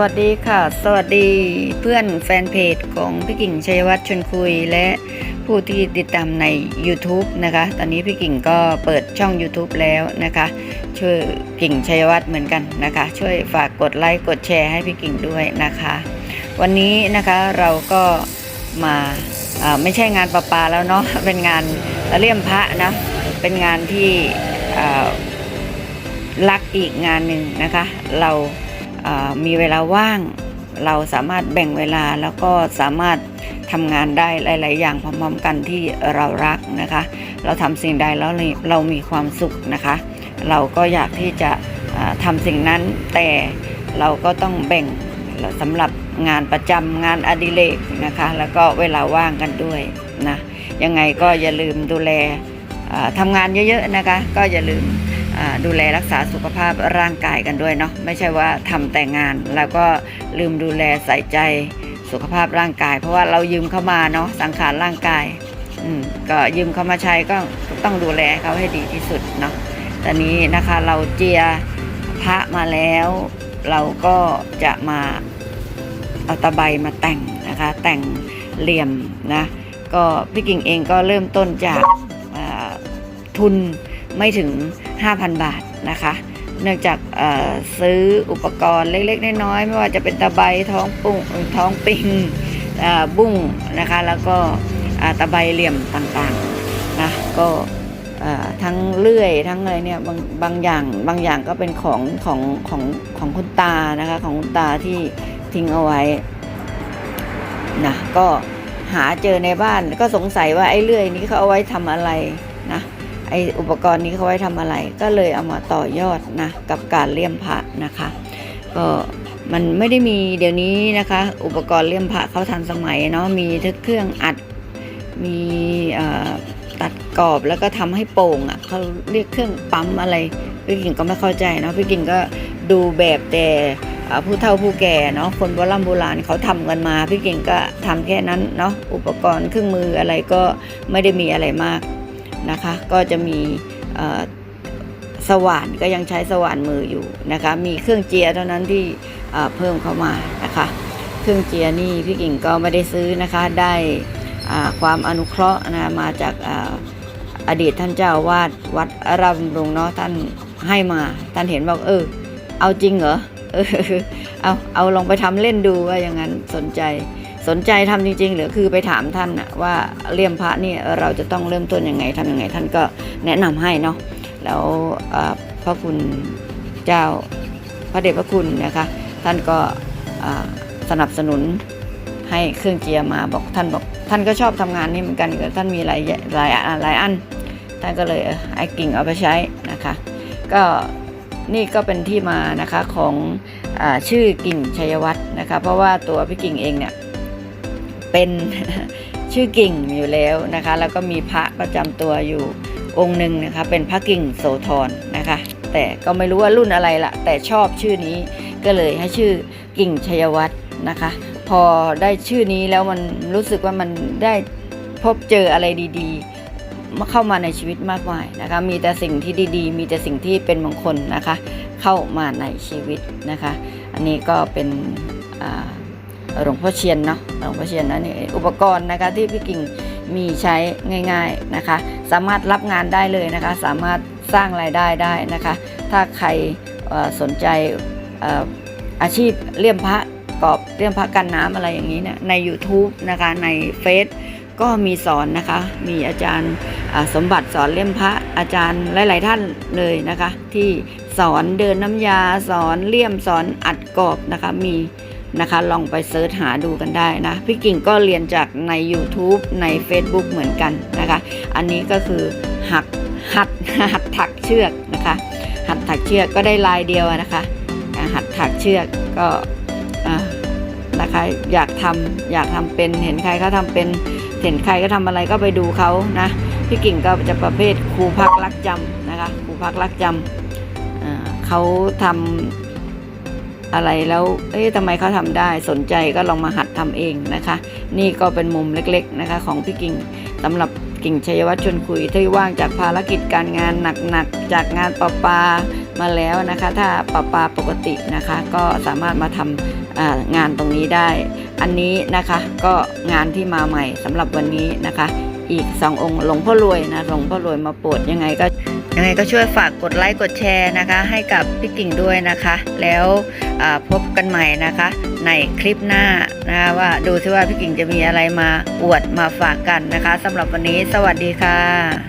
วัสดีค่ะ สวัสดีเพื่อนแฟนเพจของพี่กิ่งชัยวัฒน์ชวนคุย และผู้ที่ติดตามใน YouTube นะคะ ตอนนี้พี่กิ่งก็เปิดช่อง YouTube แล้วนะคะ ช่วยกิ่งชัยวัฒน์เหมือนกันนะคะ ช่วยฝากกดไลค์กดแชร์ให้พี่กิ่งด้วยนะคะ วันนี้นะคะเราก็มาไม่ใช่งานประปาแล้วเนาะเป็นงานเลี่ยมพระนะ เป็นงานที่รักอีกงานหนึ่งนะคะ เรา มีเวลาว่าง เราสามารถแบ่งเวลาแล้วก็สามารถทำงานได้หลาย ๆ อย่างพร้อมๆกันที่เรารักนะคะ เราทำสิ่งใดแล้วเรามีความสุขนะคะ เราก็อยากที่จะทำสิ่งนั้นแต่เราก็ต้องแบ่งสำหรับงานประจำงานอดิเรกนะคะ แล้วก็เวลาว่างกันด้วยนะยังไงก็อย่าลืมดูแลทำงานเยอะ ๆ นะคะ ก็อย่าลืม ดูแลรักษาสุขภาพร่างกายกันด้วยเนาะไม่ใช่ว่าทำแต่งาน แล้วก็ลืมดูแลใส่ใจสุขภาพร่างกาย เพราะว่าเรายืมเข้ามาเนาะสังขารร่างกายก็ยืมเข้ามาใช้ก็ต้องดูแลเขาให้ดีที่สุดเนาะตอนนี้นะคะเราเจียพระมาแล้ว เราก็จะมาเอาตะไบมาแต่งนะคะ แต่งเหลี่ยมนะก็พี่กิ่งเองก็เริ่มต้นจากทุน ไม่ถึง 5,000 บาทนะคะ เนื่องจากซื้ออุปกรณ์เล็กๆ น้อยๆไม่ว่าจะเป็นตะไบท้องปุ้งท้องปิงบุ้งนะคะ แล้วก็ตะไบเหลี่ยมต่างๆนะก็ทั้งเลื่อยทั้งอะไรเนี่ยบางบางอย่างบางอย่างก็เป็นของของของของคุณตานะคะของคุณตาที่ทิ้งเอาไว้นะก็หาเจอในบ้านก็สงสัยว่าไอ้เลื่อยนี้เขาเอาไว้ทำอะไร ไออุปกรณ์นี้เขาไว้ทำอะไร ก็เลยเอามาต่อยอดนะกับการเลี่ยมพระนะคะ ก็มันไม่ได้มีเดี๋ยวนี้นะคะ อุปกรณ์เลี่ยมพระเขาทันสมัยเนาะมีทั้งเครื่องอัดมีตัดกรอบแล้วก็ทำให้โป่งอะ่ะเขาเรียกเครื่องปั๊มอะไรพี่กิ่งก็ไม่เข้าใจเนาะพี่กิ่งก็ดูแบบแต่ผู้เฒ่าผู้แก่เนาะคนโบราณโบราณเขาทำกันมา พี่กิ่งก็ทำแค่นั้นเนาะอุปกรณ์เครื่องมืออะไรก็ไม่ได้มีอะไรมาก นะคะ ก็จะมีสว่านก็ยังใช้สว่านมืออยู่นะคะ มีเครื่องเจียเท่านั้นที่เพิ่มเข้ามานะคะ เครื่องเจียนี่พี่กิ่งก็ไม่ได้ซื้อนะคะ ได้ความอนุเคราะห์นะมาจากออดีตท่านเจ้าวาดวัดอารามบำรุงเนาะท่านให้มา ท่านเห็นบอกเออ เอาจริงเหรอ เออเอาเอาลองไปทำเล่นดูว่าอย่างนั้นสนใจ สนใจทำจริง ๆ หรือคือไปถามท่านนะว่าเลี่ยมพระนี่เราจะต้องเริ่มต้นยังไงทำยังไง ท่านก็แนะนำให้เนาะแล้วพระคุณเจ้าพระเดชพระคุณนะคะท่านก็สนับสนุนให้เครื่องเจียมาบอกท่านบอก ท่านก็ชอบทำงานนี้เหมือนกันท่านมีหลายหลายอันหลายอัน ท่านก็เลยเออให้กิ่งเอาไปใช้นะคะก็นี่ก็เป็นที่มานะคะของอชื่อกิ่งชัยวัฒน์นะคะเพราะว่าตัวพี่กิ่งเองเนี่ย เป็นชื่อกิ่งอยู่แล้วนะคะ แล้วก็มีพระประจำตัวอยู่องค์หนึ่งนะคะ เป็นพระกิ่งโสธรนะคะ แต่ก็ไม่รู้ว่ารุ่นอะไรละแต่ชอบชื่อนี้ก็เลยให้ชื่อกิ่งชัยวัฒน์นะคะ พอได้ชื่อนี้แล้วมันรู้สึกว่ามันได้พบเจออะไรดีๆมาเข้ามาในชีวิตมากมายนะคะ มีแต่สิ่งที่ดีๆ มีแต่สิ่งที่เป็นมงคลนะคะ เข้ามาในชีวิตนะคะ อันนี้ก็เป็นอ่า หลวงพ่อเชียนเนาะหลวงพ่อเชียนนะนี่อุปกรณ์นะคะที่พี่กิ่งมีใช้ง่าย ๆนะคะ สามารถรับงานได้เลยนะคะ สามารถสร้างรายได้ได้นะคะ ถ้าใครสนใจออาชีพเลี่ยมพระกรอบเลี่ยมพระกันน้ำอะไรอย่างนี้เนี่ยใน YouTube นะคะในเฟซก็มีสอนนะคะ มีอาจารย์สมบัติสอนเลี่ยมพระอาจารย์หลาย ๆ ท่านเลยนะคะ ที่สอนเดินน้ำยาสอนเลี่ยมสอนอัดกรอบนะคะมี นะคะ ลองไปเซิร์ชหาดูกันได้นะ พี่กิ่งก็เรียนจากใน YouTube ใน Facebook เหมือนกันนะคะ อันนี้ก็คือหักหัดหัดถักเชือกนะคะ หัดถักเชือกก็ได้ลายเดียวนะคะหัดถักเชือกก็นะคะอยากทำอยากทำเป็นเห็นใครเขาทำเป็นเห็นใครก็ทำอะไรก็ไปดูเขานะพี่กิ่งก็จะประเภทครูพักรักจำนะคะครูพักรักจำเขาทำ อะไรแล้วเอ๊ะทำไมเขาทำได้สนใจก็ลองมาหัดทำเองนะคะ นี่ก็เป็นมุมเล็กๆนะคะ ของพี่กิ่งสำหรับกิ่งชัยวัฒน์ชวนคุยที่ว่างจากภารกิจการงานหนักๆจากงานประปามาแล้วนะคะ ถ้าประปาปกตินะคะ ก็สามารถมาทอ่างานตรงนี้ได้ อันนี้นะคะก็งานที่มาใหม่สำหรับวันนี้นะคะ อีกสององค์หลวงพ่อรวยนะหลวงพ่อรวยมาโปรดยังไงก็ ยังไงก็ช่วยฝากกดไลค์กดแชร์นะคะ ให้กับพี่กิ่งด้วยนะคะ แล้วพบกันใหม่นะคะ ในคลิปหน้านะคะว่าดูซิว่าพี่กิ่งจะมีอะไรมาอวดมาฝากกันนะคะสำหรับวันนี้สวัสดีค่ะ